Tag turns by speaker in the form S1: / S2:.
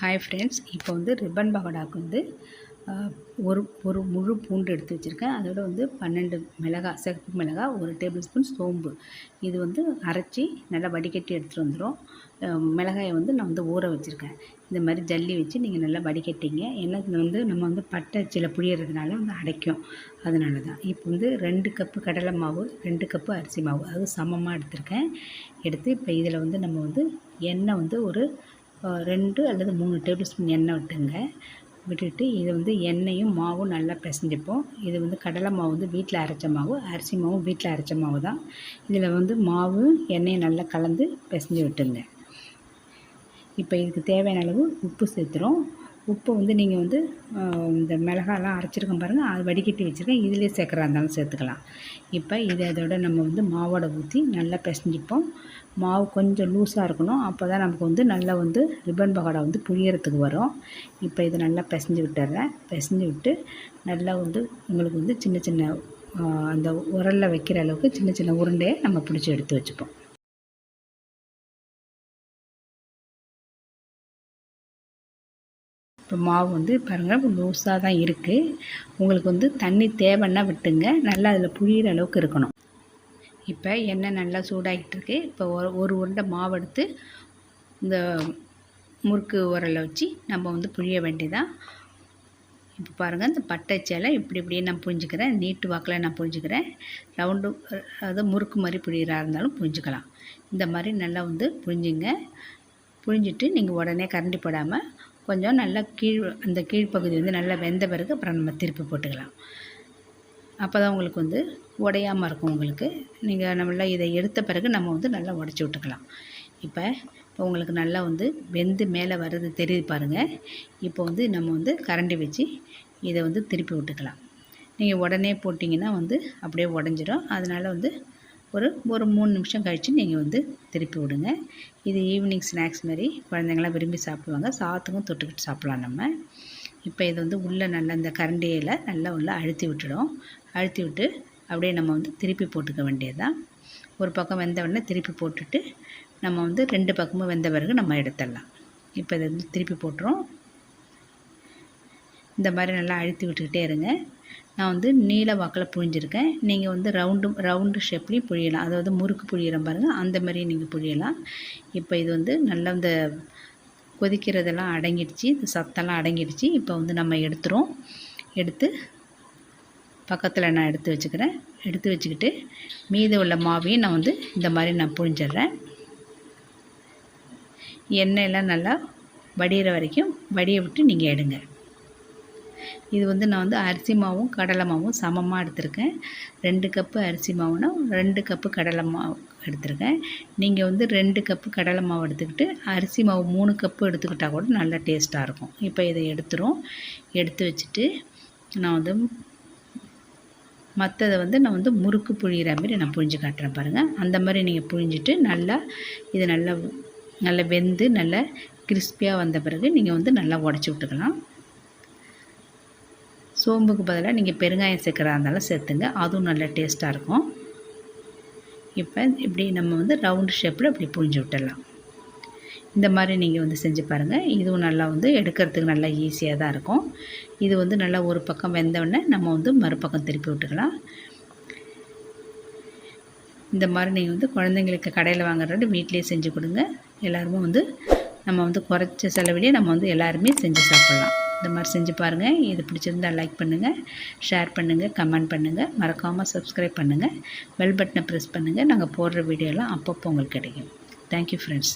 S1: Hi friends இப்போ வந்து ribbon பகோடாவுக்கு வந்து ஒரு ஒரு முழு பூண்டு எடுத்து வச்சுருக்கேன். அதோட வந்து பன்னெண்டு மிளகா சிகப்பு மிளகாய் ஒரு டேபிள் ஸ்பூன் சோம்பு. இது வந்து அரைச்சி நல்லா வடிகட்டி எடுத்துகிட்டு வந்துடும் மிளகாயை வந்து நான் வந்து ஊற வச்சுருக்கேன். இந்த மாதிரி ஜல்லி வச்சு நீங்கள் நல்லா வடிகட்டிங்க. ஏன்னா இது வந்து நம்ம வந்து பட்டை சில புளியறதுனால வந்து அடைக்கும். அதனால தான் இப்போ வந்து ரெண்டு கப்பு கடலை மாவு ரெண்டு கப்பு அரிசி மாவு. அது சமமாக எடுத்திருக்கேன். எடுத்து இப்போ இதில் வந்து நம்ம வந்து எண்ணெய் வந்து ஒரு ரெண்டு அல்லது மூணு டேபிள் ஸ்பூன் எண்ணெய் விட்டுங்க. விட்டுட்டு இதை வந்து எண்ணெயும் மாவும் நல்லா பிசைஞ்சிப்போம். இது வந்து கடலை மாவு வந்து வீட்டில் அரைச்ச மாவு அரிசி மாவும் வீட்டில் அரைச்ச மாவு தான். இதில் வந்து மாவு எண்ணெயை நல்லா கலந்து பிசைஞ்சு விட்டுங்க இப்போ இதுக்கு தேவையான அளவு உப்பு சேர்த்துறோம். உப்பு வந்து நீங்கள் வந்து இந்த மிளகாலாம் அரைச்சிருக்கோம் பாருங்கள் அது வடிகட்டி வச்சுருக்கேன். இதிலே சேர்க்குறா இருந்தாலும் சேர்த்துக்கலாம். இப்போ இதை அதோட நம்ம வந்து மாவோட ஊற்றி நல்லா பிசைஞ்சிப்போம். மாவு கொஞ்சம் லூஸாக இருக்கணும். அப்போ தான் நமக்கு வந்து நல்லா வந்து ரிப்பன் பகோடா வந்து புளியறதுக்கு வரும். இப்போ இதை நல்லா பிசைஞ்சு விட்டுறேன். பிசைஞ்சு விட்டு நல்லா வந்து உங்களுக்கு வந்து சின்ன சின்ன அந்த உரலில் வைக்கிற அளவுக்கு சின்ன சின்ன உருண்டையை நம்ம பிடிச்சி எடுத்து வச்சுப்போம். இப்போ மாவு வந்து பாருங்கள் லூஸாக தான் இருக்குது உங்களுக்கு வந்து தண்ணி தேவைன்னா விட்டுங்க. நல்லா அதில் புழியிற அளவுக்கு இருக்கணும். இப்போ எண்ணெய் நல்லா சூடாகிட்டு இருக்கு. இப்போ ஒரு ஒரு உருண்டை மாவு எடுத்து இந்த முறுக்கு உரலை வச்சு நம்ம வந்து புழிய வேண்டியதான் இப்போ பாருங்கள் இந்த பட்டை சேலை இப்படி இப்படியே நான் புரிஞ்சுக்கிறேன் நீட்டு வாக்கில் நான் புரிஞ்சுக்கிறேன் ரவுண்டு அதாவது முறுக்கு மாதிரி புழியிறா இருந்தாலும் புரிஞ்சுக்கலாம் இந்த மாதிரி நல்லா வந்து புரிஞ்சுங்க புழிஞ்சிட்டு நீங்கள் உடனே கரண்டி போடாமல் கொஞ்சம் நல்லா கீழ் அந்த கீழ்ப்பகுதி வந்து நல்லா வெந்த பிறகு அப்புறம் நம்ம திருப்பி போட்டுக்கலாம். அப்போ தான் உங்களுக்கு வந்து உடையாமல் இருக்கும் உங்களுக்கு. நீங்கள் நம்மள இதை எடுத்த பிறகு நம்ம வந்து நல்லா உடச்சி விட்டுக்கலாம். இப்போ இப்போ உங்களுக்கு நல்லா வந்து வெந்து மேலே வர்றது தெரியுது பாருங்கள் இப்போ வந்து நம்ம வந்து கரண்டி வச்சு இதை வந்து திருப்பி விட்டுக்கலாம். நீங்கள் உடனே போட்டிங்கன்னா வந்து அப்படியே உடஞ்சிடும் அதனால் வந்து ஒரு ஒரு மூணு நிமிஷம் கழித்து நீங்கள் வந்து திருப்பி விடுங்க. இது ஈவினிங் ஸ்நாக்ஸ் மாதிரி குழந்தைங்களாம் விரும்பி சாப்பிடுவாங்க. சாத்துக்கும் தொட்டுக்கிட்டு சாப்பிட்லாம் நம்ம. இப்போ இது வந்து உள்ளே நல்லா இந்த கரண்டியில் நல்லா உள்ளே அழுத்தி விட்டுடும். அழுத்தி விட்டு அப்படியே நம்ம வந்து திருப்பி போட்டுக்க வேண்டியது தான் ஒரு பக்கம் வெந்த உடனே திருப்பி போட்டுட்டு நம்ம வந்து ரெண்டு பக்கமும் வெந்த பிறகு நம்ம எடுத்துடலாம். இப்போ இதை வந்து திருப்பி போட்டுரும் இந்த மாதிரி நல்லா அழுத்தி விட்டுக்கிட்டே இருங்க. நான் வந்து நீல வாக்கில் புழிஞ்சிருக்கேன். நீங்கள் வந்து ரவுண்டு ரவுண்டு ஷேப்லேயும் புழியலாம். அதாவது முறுக்கு புழியிற பாருங்கள் அந்த மாதிரி நீங்கள் புழியலாம். இப்போ இது வந்து நல்லா இந்த கொதிக்கிறதெல்லாம் அடங்கிடுச்சு. இந்த சத்தெல்லாம் அடங்கிடுச்சு. இப்போ வந்து நம்ம எடுத்துரும் எடுத்து பக்கத்தில் நான் எடுத்து வச்சுக்கிறேன். எடுத்து வச்சுக்கிட்டு மீதி உள்ள மாவையும் நான் வந்து இந்த மாதிரி நான் புழிஞ்சிட்றேன். எண்ணெயெல்லாம் நல்லா வடிகிற வரைக்கும் வடிய விட்டு நீங்கள் எடுங்க. இது வந்து நான் வந்து அரிசி மாவும் கடலை மாவும் சமமாக எடுத்திருக்கேன். ரெண்டு கப்பு அரிசி மாவுனா ரெண்டு கப்பு கடலை மாவு எடுத்திருக்கேன். நீங்கள் வந்து ரெண்டு கப்பு கடலை மாவு எடுத்துக்கிட்டு அரிசி மாவு மூணு கப்பு எடுத்துக்கிட்டால் கூட நல்லா டேஸ்ட்டாக இருக்கும். இப்போ இதை எடுத்துரும். எடுத்து வச்சுட்டு நான் வந்து மற்றதை வந்து நான் வந்து முறுக்கு புழிகிற மாதிரி நான் புழிஞ்சு காட்டுறேன் பாருங்கள் அந்த மாதிரி நீங்கள் புழிஞ்சிட்டு நல்லா இது நல்லா நல்லா வெந்து நல்லா கிறிஸ்பியாக வந்த பிறகு நீங்கள் வந்து நல்லா உடச்சி விட்டுக்கலாம். சோம்புக்கு பதிலாக நீங்கள் பெருங்காயம் சேர்க்குறதா இருந்தாலும் சேர்த்துங்க. அதுவும் நல்ல டேஸ்ட்டாக இருக்கும். இப்போ இப்படி நம்ம வந்து ரவுண்டு ஷேப்பில் இப்படி புழிஞ்சு விட்டுடலாம். இந்த மாதிரி நீங்கள் வந்து செஞ்சு பாருங்கள் இதுவும் நல்லா வந்து எடுக்கிறதுக்கு நல்லா ஈஸியாக தான் இருக்கும். இது வந்து நல்லா ஒரு பக்கம் வெந்தவுடனே நம்ம வந்து மறுபக்கம் திருப்பி விட்டுக்கலாம். இந்த மாதிரி நீங்கள் வந்து குழந்தைங்களுக்கு கடையில் வாங்குறது வீட்லேயே செஞ்சு கொடுங்க. எல்லாருமே வந்து நம்ம வந்து குறைச்ச செலவிலே நம்ம வந்து எல்லாருமே செஞ்சு சாப்பிட்லாம். இந்த மாதிரி செஞ்சு பாருங்கள் இது பிடிச்சிருந்தால் லைக் பண்ணுங்கள் ஷேர் பண்ணுங்கள் கமெண்ட் பண்ணுங்கள் மறக்காமல் சப்ஸ்கிரைப் பண்ணுங்கள் பெல் பட்டனை ப்ரெஸ் பண்ணுங்கள் நாங்கள் போடுற வீடியோலாம் அப்பப்போ உங்களுக்கு கிடைக்கும். Thank you friends